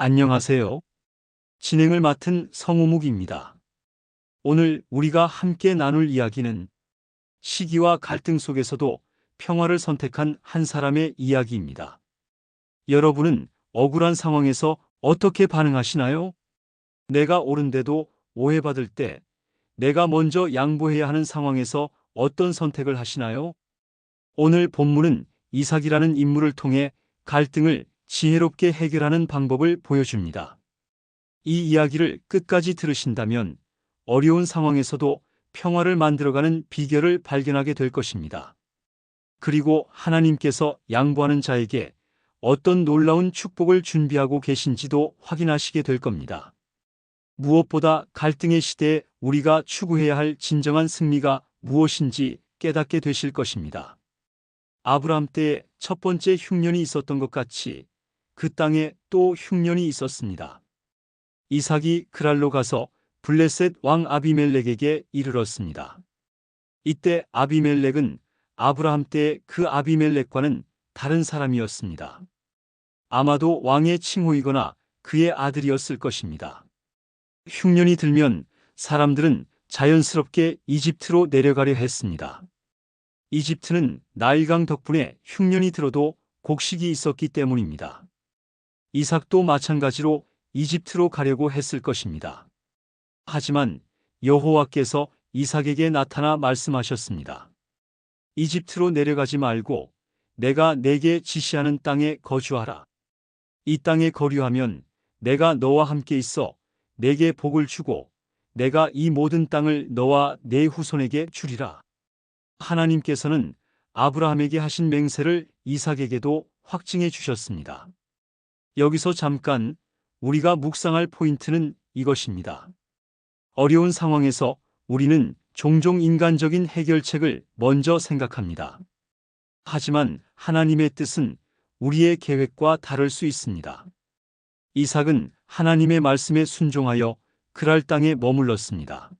안녕하세요. 진행을 맡은 성우묵입니다. 오늘 우리가 함께 나눌 이야기는 시기와 갈등 속에서도 평화를 선택한 한 사람의 이야기입니다. 여러분은 억울한 상황에서 어떻게 반응하시나요? 내가 옳은데도 오해받을 때 내가 먼저 양보해야 하는 상황에서 어떤 선택을 하시나요? 오늘 본문은 이삭이라는 인물을 통해 갈등을 지혜롭게 해결하는 방법을 보여줍니다. 이 이야기를 끝까지 들으신다면 어려운 상황에서도 평화를 만들어가는 비결을 발견하게 될 것입니다. 그리고 하나님께서 양보하는 자에게 어떤 놀라운 축복을 준비하고 계신지도 확인하시게 될 겁니다. 무엇보다 갈등의 시대에 우리가 추구해야 할 진정한 승리가 무엇인지 깨닫게 되실 것입니다. 아브라함 때에 첫 번째 흉년이 있었던 것 같이 그 땅에 또 흉년이 있었습니다. 이삭이 그랄로 가서 블레셋 왕 아비멜렉에게 이르렀습니다. 이때 아비멜렉은 아브라함 때 그 아비멜렉과는 다른 사람이었습니다. 아마도 왕의 칭호이거나 그의 아들이었을 것입니다. 흉년이 들면 사람들은 자연스럽게 이집트로 내려가려 했습니다. 이집트는 나일강 덕분에 흉년이 들어도 곡식이 있었기 때문입니다. 이삭도 마찬가지로 이집트로 가려고 했을 것입니다. 하지만 여호와께서 이삭에게 나타나 말씀하셨습니다. 이집트로 내려가지 말고 내가 내게 지시하는 땅에 거주하라. 이 땅에 거류하면 내가 너와 함께 있어 내게 복을 주고 내가 이 모든 땅을 너와 내 후손에게 주리라. 하나님께서는 아브라함에게 하신 맹세를 이삭에게도 확증해 주셨습니다. 여기서 잠깐 우리가 묵상할 포인트는 이것입니다. 어려운 상황에서 우리는 종종 인간적인 해결책을 먼저 생각합니다. 하지만 하나님의 뜻은 우리의 계획과 다를 수 있습니다. 이삭은 하나님의 말씀에 순종하여 그랄 땅에 머물렀습니다.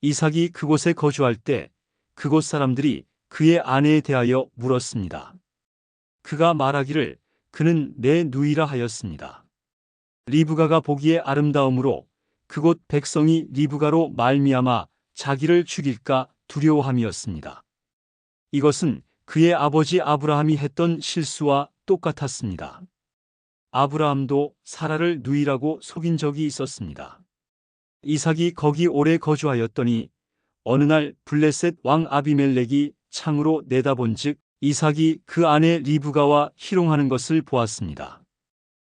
이삭이 그곳에 거주할 때 그곳 사람들이 그의 아내에 대하여 물었습니다. 그가 말하기를 그는 내 누이라 하였습니다. 리브가가 보기에 아름다움으로 그곳 백성이 리브가로 말미암아 자기를 죽일까 두려워함이었습니다. 이것은 그의 아버지 아브라함이 했던 실수와 똑같았습니다. 아브라함도 사라를 누이라고 속인 적이 있었습니다. 이삭이 거기 오래 거주하였더니 어느 날 블레셋 왕 아비멜렉이 창으로 내다본즉 이삭이 그 아내 리브가와 희롱하는 것을 보았습니다.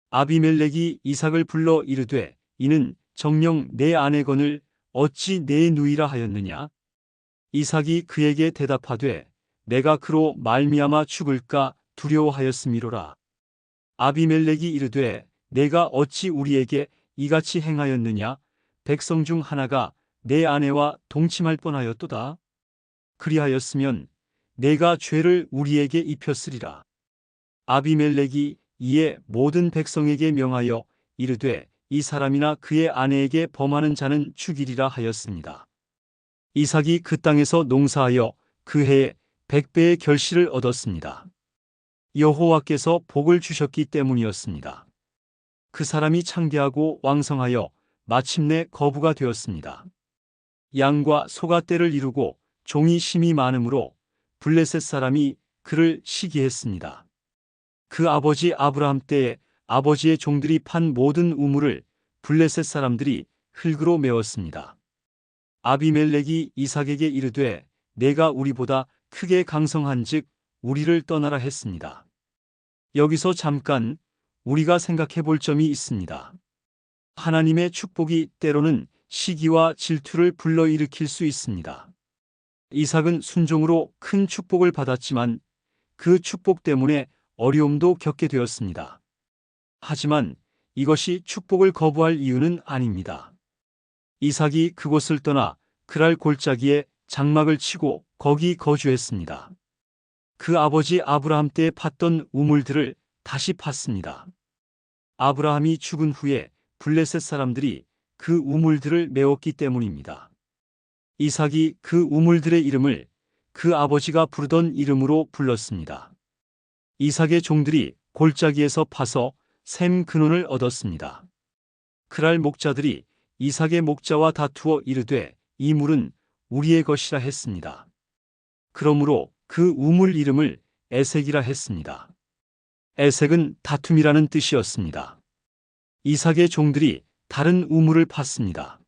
아비멜렉이 이삭을 불러 이르되 이는 정령 내 아내건을 어찌 내 누이라 하였느냐? 이삭이 그에게 대답하되 내가 그로 말미암아 죽을까 두려워하였음이로라. 아비멜렉이 이르되 내가 어찌 우리에게 이같이 행하였느냐? 백성 중 하나가 내 아내와 동침할 뻔하였도다. 그리하였으면 내가 죄를 우리에게 입혔으리라. 아비멜렉이 이에 모든 백성에게 명하여 이르되 이 사람이나 그의 아내에게 범하는 자는 죽이리라 하였습니다. 이삭이 그 땅에서 농사하여 그 해에 백배의 결실을 얻었습니다. 여호와께서 복을 주셨기 때문이었습니다. 그 사람이 창대하고 왕성하여 마침내 거부가 되었습니다. 양과 소가 떼를 이루고 종이 심이 많으므로 블레셋 사람이 그를 시기했습니다. 그 아버지 아브라함 때에 아버지의 종들이 판 모든 우물을 블레셋 사람들이 흙으로 메웠습니다. 아비멜렉이 이삭에게 이르되 내가 우리보다 크게 강성한즉 우리를 떠나라 했습니다. 여기서 잠깐 우리가 생각해 볼 점이 있습니다. 하나님의 축복이 때로는 시기와 질투를 불러일으킬 수 있습니다. 이삭은 순종으로 큰 축복을 받았지만 그 축복 때문에 어려움도 겪게 되었습니다. 하지만 이것이 축복을 거부할 이유는 아닙니다. 이삭이 그곳을 떠나 그랄 골짜기에 장막을 치고 거기 거주했습니다. 그 아버지 아브라함 때 팠던 우물들을 다시 팠습니다. 아브라함이 죽은 후에 블레셋 사람들이 그 우물들을 메웠기 때문입니다. 이삭이 그 우물들의 이름을 그 아버지가 부르던 이름으로 불렀습니다. 이삭의 종들이 골짜기에서 파서 샘 근원을 얻었습니다. 그랄 목자들이 이삭의 목자와 다투어 이르되 이 물은 우리의 것이라 했습니다. 그러므로 그 우물 이름을 에색이라 했습니다. 에색은 다툼이라는 뜻이었습니다. 이삭의 종들이 다른 우물을 팠습니다.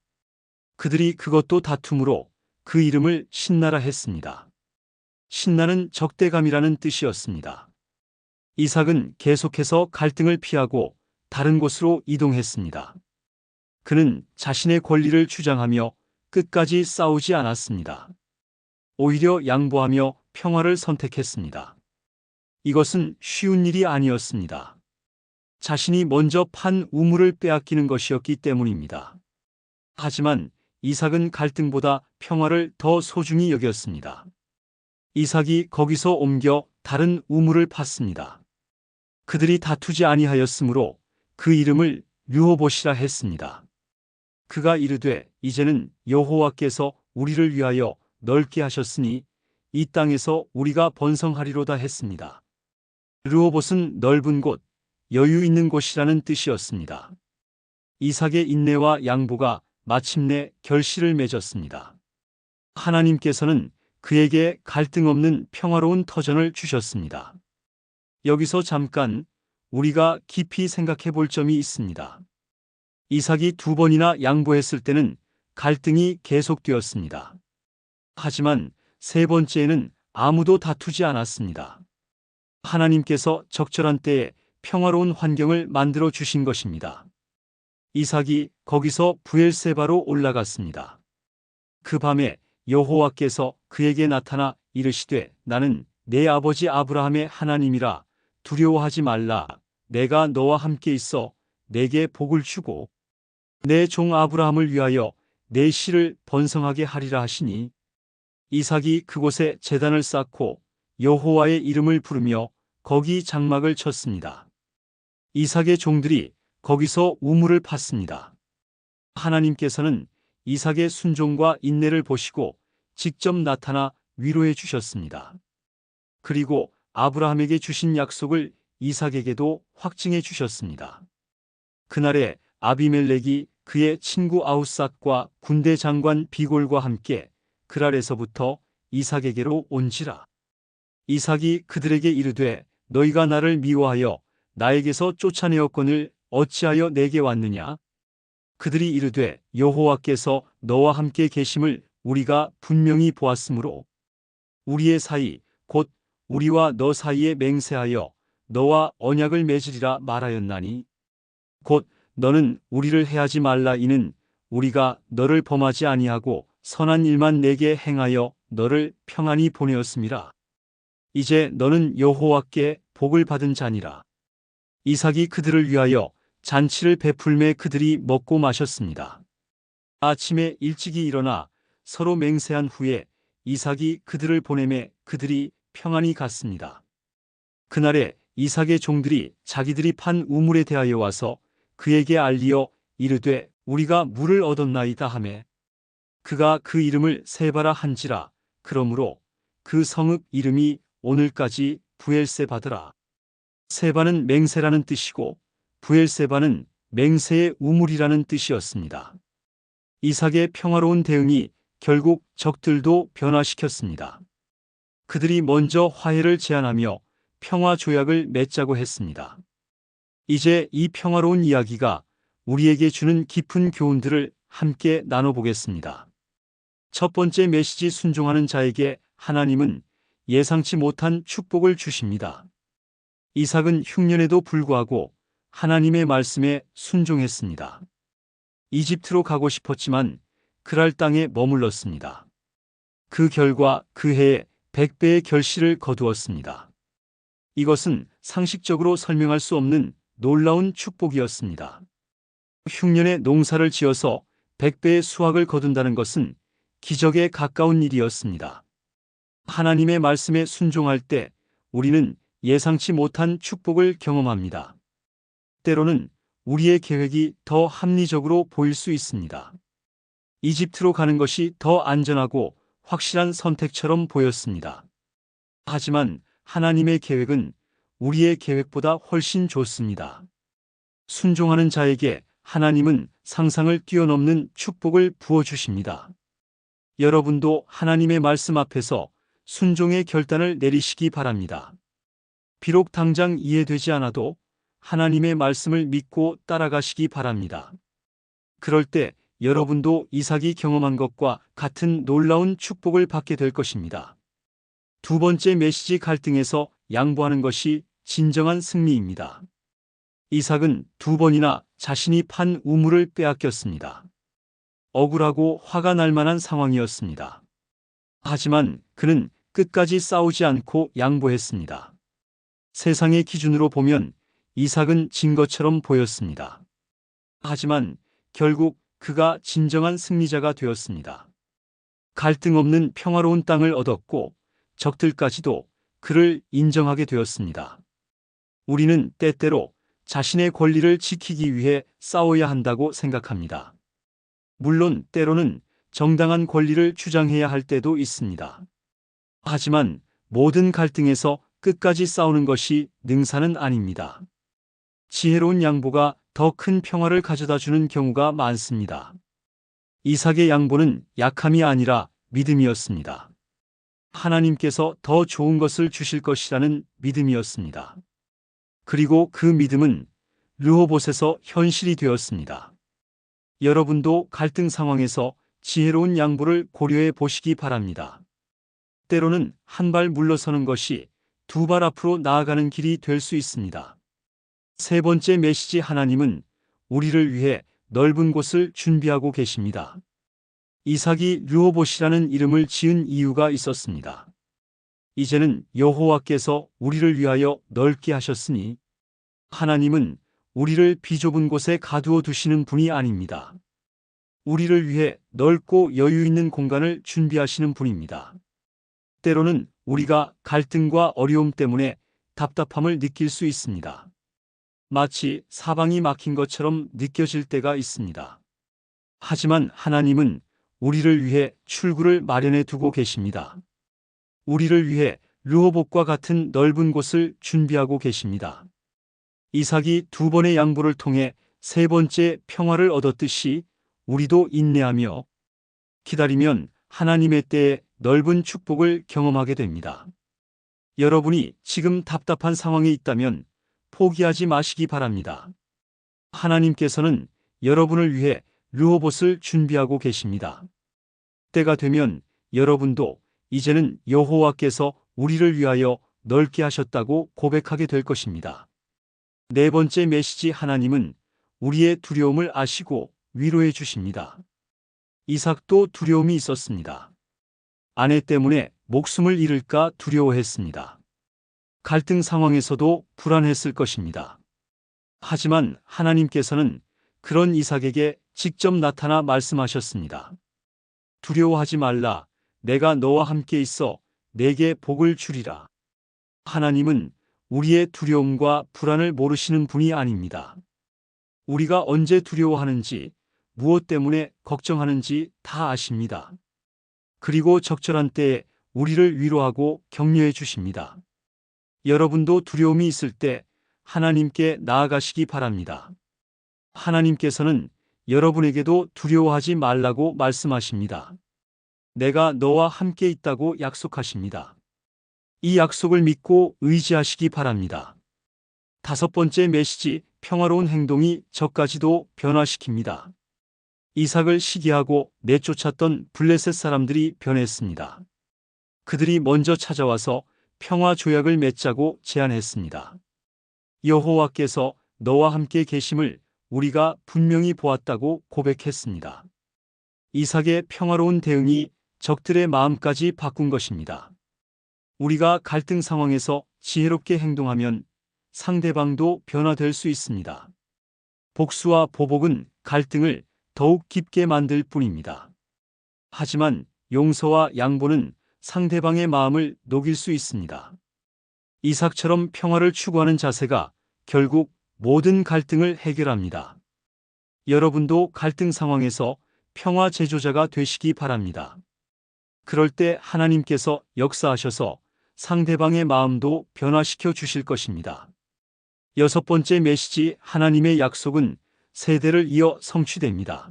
그들이 그것도 다툼으로 그 이름을 신나라 했습니다. 신나는 적대감이라는 뜻이었습니다. 이삭은 계속해서 갈등을 피하고 다른 곳으로 이동했습니다. 그는 자신의 권리를 주장하며 끝까지 싸우지 않았습니다. 오히려 양보하며 평화를 선택했습니다. 이것은 쉬운 일이 아니었습니다. 자신이 먼저 판 우물을 빼앗기는 것이었기 때문입니다. 하지만 이삭은 갈등보다 평화를 더 소중히 여겼습니다. 이삭이 거기서 옮겨 다른 우물을 팠습니다. 그들이 다투지 아니하였으므로 그 이름을 류호봇이라 했습니다. 그가 이르되 이제는 여호와께서 우리를 위하여 넓게 하셨으니 이 땅에서 우리가 번성하리로다 했습니다. 르호봇은 넓은 곳, 여유 있는 곳이라는 뜻이었습니다. 이삭의 인내와 양보가 마침내 결실을 맺었습니다. 하나님께서는 그에게 갈등 없는 평화로운 터전을 주셨습니다. 여기서 잠깐 우리가 깊이 생각해 볼 점이 있습니다. 이삭이 두 번이나 양보했을 때는 갈등이 계속되었습니다. 하지만 세 번째에는 아무도 다투지 않았습니다. 하나님께서 적절한 때에 평화로운 환경을 만들어 주신 것입니다. 이삭이 거기서 부엘세바로 올라갔습니다. 그 밤에 여호와께서 그에게 나타나 이르시되 나는 내 아버지 아브라함의 하나님이라 두려워하지 말라 내가 너와 함께 있어 내게 복을 주고 내 종 아브라함을 위하여 내 씨를 번성하게 하리라 하시니 이삭이 그곳에 제단을 쌓고 여호와의 이름을 부르며 거기 장막을 쳤습니다. 이삭의 종들이 거기서 우물을 팠습니다. 하나님께서는 이삭의 순종과 인내를 보시고 직접 나타나 위로해 주셨습니다. 그리고 아브라함에게 주신 약속을 이삭에게도 확증해 주셨습니다. 그날에 아비멜렉이 그의 친구 아우삭과 군대 장관 비골과 함께 그랄에서부터 이삭에게로 온지라. 이삭이 그들에게 이르되 너희가 나를 미워하여 나에게서 쫓아내었거늘 어찌하여 내게 왔느냐? 그들이 이르되 여호와께서 너와 함께 계심을 우리가 분명히 보았으므로 우리의 사이 곧 우리와 너 사이에 맹세하여 너와 언약을 맺으리라 말하였나니 곧 너는 우리를 해하지 말라 이는 우리가 너를 범하지 아니하고 선한 일만 내게 행하여 너를 평안히 보내었음이라 이제 너는 여호와께 복을 받은 자니라 이삭이 그들을 위하여 잔치를 베풀매 그들이 먹고 마셨습니다. 아침에 일찍이 일어나 서로 맹세한 후에 이삭이 그들을 보내매 그들이 평안히 갔습니다. 그날에 이삭의 종들이 자기들이 판 우물에 대하여 와서 그에게 알리어 이르되 우리가 물을 얻었나이다 하매 그가 그 이름을 세바라 한지라 그러므로 그 성읍 이름이 오늘까지 부엘세바더라. 세바는 맹세라는 뜻이고 부엘세바는 맹세의 우물이라는 뜻이었습니다. 이삭의 평화로운 대응이 결국 적들도 변화시켰습니다. 그들이 먼저 화해를 제안하며 평화 조약을 맺자고 했습니다. 이제 이 평화로운 이야기가 우리에게 주는 깊은 교훈들을 함께 나눠보겠습니다. 첫 번째 메시지 순종하는 자에게 하나님은 예상치 못한 축복을 주십니다. 이삭은 흉년에도 불구하고 하나님의 말씀에 순종했습니다. 이집트로 가고 싶었지만 그랄 땅에 머물렀습니다. 그 결과 그 해에 100배의 결실을 거두었습니다. 이것은 상식적으로 설명할 수 없는 놀라운 축복이었습니다. 흉년에 농사를 지어서 100배의 수확을 거둔다는 것은 기적에 가까운 일이었습니다. 하나님의 말씀에 순종할 때 우리는 예상치 못한 축복을 경험합니다. 때로는 우리의 계획이 더 합리적으로 보일 수 있습니다. 이집트로 가는 것이 더 안전하고 확실한 선택처럼 보였습니다. 하지만 하나님의 계획은 우리의 계획보다 훨씬 좋습니다. 순종하는 자에게 하나님은 상상을 뛰어넘는 축복을 부어주십니다. 여러분도 하나님의 말씀 앞에서 순종의 결단을 내리시기 바랍니다. 비록 당장 이해되지 않아도 하나님의 말씀을 믿고 따라가시기 바랍니다. 그럴 때 여러분도 이삭이 경험한 것과 같은 놀라운 축복을 받게 될 것입니다. 두 번째 메시지 갈등에서 양보하는 것이 진정한 승리입니다. 이삭은 두 번이나 자신이 판 우물을 빼앗겼습니다. 억울하고 화가 날 만한 상황이었습니다. 하지만 그는 끝까지 싸우지 않고 양보했습니다. 세상의 기준으로 보면 이삭은 진 것처럼 보였습니다. 하지만 결국 그가 진정한 승리자가 되었습니다. 갈등 없는 평화로운 땅을 얻었고 적들까지도 그를 인정하게 되었습니다. 우리는 때때로 자신의 권리를 지키기 위해 싸워야 한다고 생각합니다. 물론 때로는 정당한 권리를 주장해야 할 때도 있습니다. 하지만 모든 갈등에서 끝까지 싸우는 것이 능사는 아닙니다. 지혜로운 양보가 더 큰 평화를 가져다 주는 경우가 많습니다. 이삭의 양보는 약함이 아니라 믿음이었습니다. 하나님께서 더 좋은 것을 주실 것이라는 믿음이었습니다. 그리고 그 믿음은 르호봇에서 현실이 되었습니다. 여러분도 갈등 상황에서 지혜로운 양보를 고려해 보시기 바랍니다. 때로는 한 발 물러서는 것이 두 발 앞으로 나아가는 길이 될 수 있습니다. 세 번째 메시지 하나님은 우리를 위해 넓은 곳을 준비하고 계십니다. 이삭이 르호봇이라는 이름을 지은 이유가 있었습니다. 이제는 여호와께서 우리를 위하여 넓게 하셨으니 하나님은 우리를 비좁은 곳에 가두어 두시는 분이 아닙니다. 우리를 위해 넓고 여유 있는 공간을 준비하시는 분입니다. 때로는 우리가 갈등과 어려움 때문에 답답함을 느낄 수 있습니다. 마치 사방이 막힌 것처럼 느껴질 때가 있습니다. 하지만 하나님은 우리를 위해 출구를 마련해 두고 계십니다. 우리를 위해 르호복과 같은 넓은 곳을 준비하고 계십니다. 이삭이 두 번의 양보를 통해 세 번째 평화를 얻었듯이 우리도 인내하며 기다리면 하나님의 때에 넓은 축복을 경험하게 됩니다. 여러분이 지금 답답한 상황에 있다면 포기하지 마시기 바랍니다. 하나님께서는 여러분을 위해 르호봇을 준비하고 계십니다. 때가 되면 여러분도 이제는 여호와께서 우리를 위하여 넓게 하셨다고 고백하게 될 것입니다. 네 번째 메시지 하나님은 우리의 두려움을 아시고 위로해 주십니다. 이삭도 두려움이 있었습니다. 아내 때문에 목숨을 잃을까 두려워했습니다. 갈등 상황에서도 불안했을 것입니다. 하지만 하나님께서는 그런 이삭에게 직접 나타나 말씀하셨습니다. 두려워하지 말라. 내가 너와 함께 있어 내게 복을 주리라. 하나님은 우리의 두려움과 불안을 모르시는 분이 아닙니다. 우리가 언제 두려워하는지, 무엇 때문에 걱정하는지 다 아십니다. 그리고 적절한 때에 우리를 위로하고 격려해 주십니다. 여러분도 두려움이 있을 때 하나님께 나아가시기 바랍니다. 하나님께서는 여러분에게도 두려워하지 말라고 말씀하십니다. 내가 너와 함께 있다고 약속하십니다. 이 약속을 믿고 의지하시기 바랍니다. 다섯 번째 메시지, 평화로운 행동이 저까지도 변화시킵니다. 이삭을 시기하고 내쫓았던 블레셋 사람들이 변했습니다. 그들이 먼저 찾아와서 평화 조약을 맺자고 제안했습니다. 여호와께서 너와 함께 계심을 우리가 분명히 보았다고 고백했습니다. 이삭의 평화로운 대응이 적들의 마음까지 바꾼 것입니다. 우리가 갈등 상황에서 지혜롭게 행동하면 상대방도 변화될 수 있습니다. 복수와 보복은 갈등을 더욱 깊게 만들 뿐입니다. 하지만 용서와 양보는 상대방의 마음을 녹일 수 있습니다. 이삭처럼 평화를 추구하는 자세가 결국 모든 갈등을 해결합니다. 여러분도 갈등 상황에서 평화 제조자가 되시기 바랍니다. 그럴 때 하나님께서 역사하셔서 상대방의 마음도 변화시켜 주실 것입니다. 여섯 번째 메시지 하나님의 약속은 세대를 이어 성취됩니다.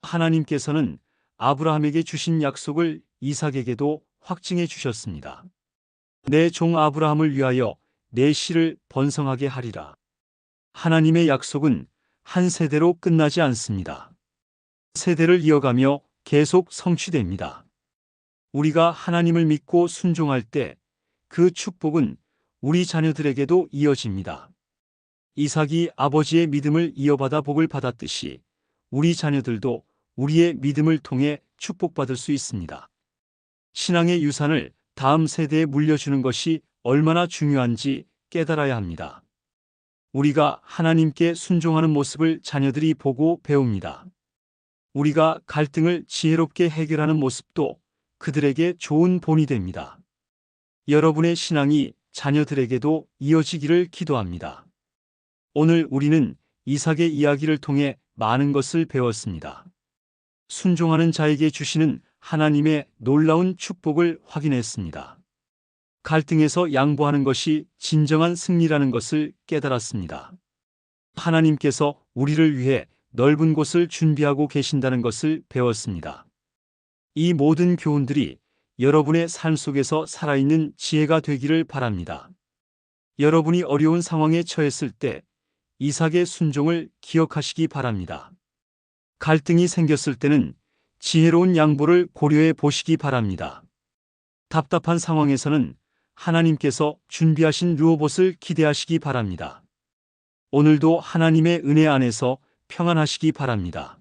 하나님께서는 아브라함에게 주신 약속을 이삭에게도 확증해 주셨습니다. 내 종 아브라함을 위하여 내 씨를 번성하게 하리라. 하나님의 약속은 한 세대로 끝나지 않습니다. 세대를 이어가며 계속 성취됩니다. 우리가 하나님을 믿고 순종할 때 그 축복은 우리 자녀들에게도 이어집니다. 이삭이 아버지의 믿음을 이어받아 복을 받았듯이 우리 자녀들도 우리의 믿음을 통해 축복받을 수 있습니다. 신앙의 유산을 다음 세대에 물려주는 것이 얼마나 중요한지 깨달아야 합니다. 우리가 하나님께 순종하는 모습을 자녀들이 보고 배웁니다. 우리가 갈등을 지혜롭게 해결하는 모습도 그들에게 좋은 본이 됩니다. 여러분의 신앙이 자녀들에게도 이어지기를 기도합니다. 오늘 우리는 이삭의 이야기를 통해 많은 것을 배웠습니다. 순종하는 자에게 주시는 하나님의 놀라운 축복을 확인했습니다. 갈등에서 양보하는 것이 진정한 승리라는 것을 깨달았습니다. 하나님께서 우리를 위해 넓은 곳을 준비하고 계신다는 것을 배웠습니다. 이 모든 교훈들이 여러분의 삶 속에서 살아있는 지혜가 되기를 바랍니다. 여러분이 어려운 상황에 처했을 때 이삭의 순종을 기억하시기 바랍니다. 갈등이 생겼을 때는 지혜로운 양보를 고려해 보시기 바랍니다. 답답한 상황에서는 하나님께서 준비하신 루어봇을 기대하시기 바랍니다. 오늘도 하나님의 은혜 안에서 평안하시기 바랍니다.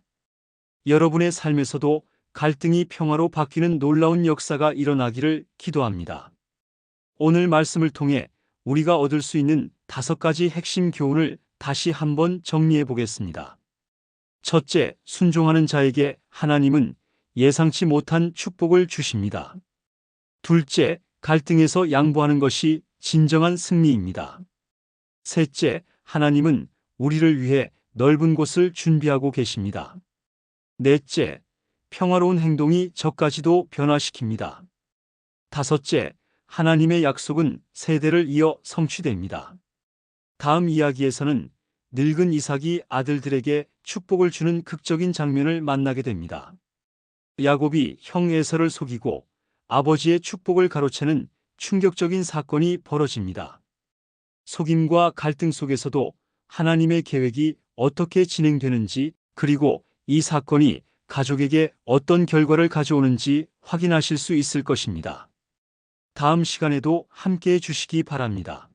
여러분의 삶에서도 갈등이 평화로 바뀌는 놀라운 역사가 일어나기를 기도합니다. 오늘 말씀을 통해 우리가 얻을 수 있는 다섯 가지 핵심 교훈을 다시 한번 정리해 보겠습니다. 첫째, 순종하는 자에게 하나님은 예상치 못한 축복을 주십니다. 둘째, 갈등에서 양보하는 것이 진정한 승리입니다. 셋째, 하나님은 우리를 위해 넓은 곳을 준비하고 계십니다. 넷째, 평화로운 행동이 저까지도 변화시킵니다. 다섯째, 하나님의 약속은 세대를 이어 성취됩니다. 다음 이야기에서는 늙은 이삭이 아들들에게 축복을 주는 극적인 장면을 만나게 됩니다. 야곱이 형 에서를 속이고 아버지의 축복을 가로채는 충격적인 사건이 벌어집니다. 속임과 갈등 속에서도 하나님의 계획이 어떻게 진행되는지 그리고 이 사건이 가족에게 어떤 결과를 가져오는지 확인하실 수 있을 것입니다. 다음 시간에도 함께 해 주시기 바랍니다.